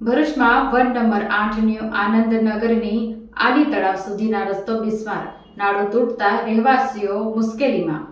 ભરૂચમાં one number આઠની આનંદનગરની આલી તળાવ સુધીના રસ્તો બિસ્માર. નાળો તૂટતા રહેવાસીઓ મુશ્કેલીમાં.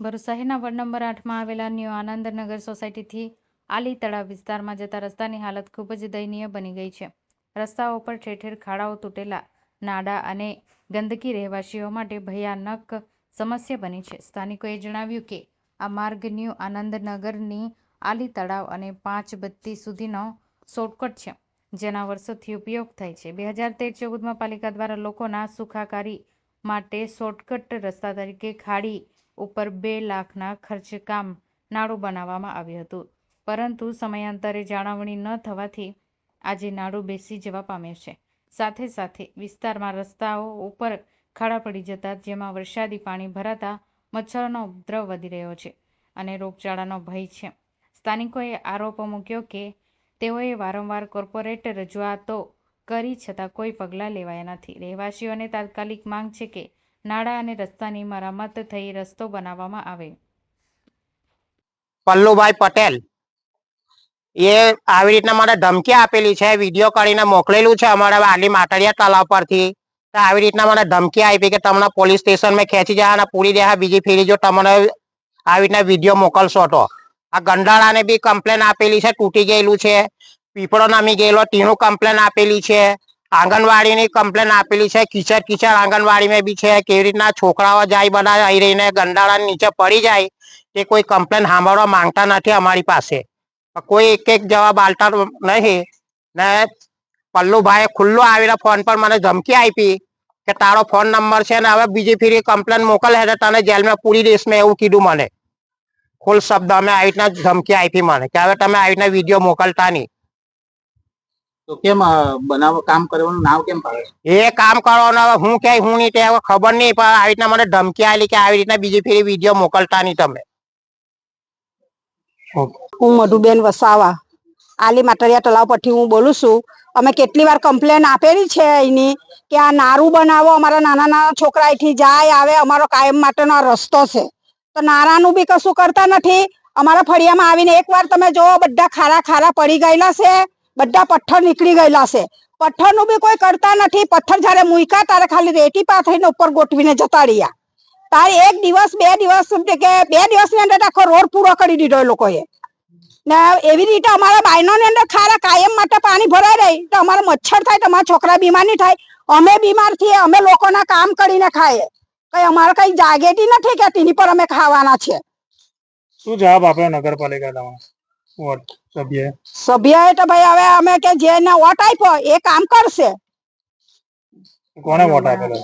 ભરૂચ શહેરના વન નંબર આઠમાં આવેલા ન્યૂ આનંદનગર સોસાયટીથી આલી તળાવ વિસ્તારમાં જતા રસ્તાની હાલત ખૂબ જ દયનીય બની ગઈ છે. રસ્તાઓ પર ઠેર ઠેર ખાડાઓ તૂટેલા નાડા અને ગંદકી રહેવાસીઓ માટે ભયાનક સમસ્યા બની છે. સ્થાનિકોએ જણાવ્યું કે આ માર્ગ ન્યૂ આનંદનગરની આલી તળાવ અને પાંચ બત્તી સુધીનો શોર્ટકટ છે, જેના વર્ષોથી ઉપયોગ થાય છે. બે હજાર તેર ચૌદમાં પાલિકા દ્વારા લોકોના સુખાકારી માટે શોર્ટકટ રસ્તા તરીકે ખાડી ઉપર બે લાખના ખર્ચે કામ નાળું બનાવવામાં આવ્યું હતું. પરંતુ સમયાંતરે જાળવણી ન થવાથી આજે નાળું બેસી જવા પામ્યું છે. સાથે સાથે વિસ્તારમાં રસ્તાઓ ઉપર ખાડા પડી જતા, જેમાં વરસાદી પાણી ભરાતા, મચ્છરોનો ઉપદ્રવ વધી રહ્યો છે અને રોગચાળાનો ભય છે. સ્થાનિકોએ આરોપ મૂક્યો કે તેઓએ વારંવાર કોર્પોરેટ રજૂઆતો કરી છતાં કોઈ પગલાં લેવાયા નથી. રહેવાસીઓને તાત્કાલિક માંગ છે કે નાળા અને રસ્તાની મરામત થઈ રસ્તો બનાવવામાં આવે. પલ્લુભાઈ પટેલ. એ આવી રીતના મને ધમકી આપેલી છે, વીડિયો કરીને મોકલેલું છે અમારા આલી માટડિયા તળાવ પરથી. તો આવી રીતના મને ધમકી આપી કે તમને પોલીસ સ્ટેશનમાં ખેંચી જાય અને પૂરી દેહા બીજી ફેરી જો તમને આવી રીતના વીડિયો મોકલશો તો. આ ગંડાળાને બી કમ્પ્લેન આપેલી છે, તૂટી ગયેલું છે. પીપળો નમી ગયેલો તેનું કમ્પ્લેન આપેલી છે. આંગણવાડીની કમ્પ્લેન આપેલી છે. કિચડ કિચડ આંગણવાડીમાં બી છે. કેવી રીતના છોકરાઓ જાય બધા આવી રહીને ગંડાળા નીચે પડી જાય તે કોઈ કમ્પ્લેન સાંભળવા માંગતા નથી અમારી પાસે. કોઈ એક એક જવાબ આલતા નહીં. ને પલ્લુભાઈએ ખુલ્લો આવીને ફોન પર મને ધમકી આપી કે તારો ફોન નંબર છે ને, હવે બીજી ફેરી કમ્પ્લેન મોકલે તને જેલમાં પૂરી દઈશ મેં એવું કીધું મને. ખુલ શબ્દ અમે આવી રીતના ધમકી આપી મને કે હવે તમે આવી રીતના વીડિયો મોકલતા નહીં. તો કેમ બનાવ કામ કરવાનું નામ કેમ પાડે? એ કામ કરવાનું હવે હું કે હું નહીં તે હવે ખબર નહીં પણ આવી રીતના મને ધમકી આલી કે આવી રીતના બીજી ફેરી વીડિયો મોકલતા નહીં તમે. હું મધુબેન વસાવા આલી માટરિયા તળાવ પરથી હું બોલું છું. અમે કેટલી વાર કમ્પ્લેન આપેલી છે એની કે આ નારું બનાવો અમારા નાના નાના છોકરા અહીંથી જાય આવે અમારો કાયમ માટેનો આ રસ્તો છે. તો નારાનું બી કશું કરતા નથી. અમારા ફળિયામાં આવીને એકવાર તમે જોવો બધા ખારા ખારા પડી ગયેલા છે. બધા પથ્થર નીકળી ગયેલા છે. પથ્થરનું બી કોઈ કરતા નથી. પથ્થર જ્યારે મૂકા ત્યારે ખાલી રેતી પાથરીને ઉપર ગોઠવીને જતા રહ્યા. તારે એક દિવસ, બે દિવસ, કે બે દિવસની અંદર આખો રોડ પૂરો કરી દીધો એ લોકોએ. ને એવી રીતે અમારા બાયનોની અંદર ખારા કાયમ માટે પાણી ભરાઈ રહી. તો અમારે મચ્છર થાય, તો અમારા છોકરા બીમાર નહીં થાય. અમે બીમાર થઈએ અમે લોકોના કામ કરીને ખાઈએ. અમારે કઈ જાગેતી નથી કે તેની પર અમે ખાવાના છે. શું જવાબ આપ્યો નગરપાલિકા તમારો? સભ્ય સભ્યએ? તો ભાઈ હવે અમે કે જેને વોટ આપ્યો એ કામ કરશે. કોને વોટ આપેલો?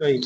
કઈ?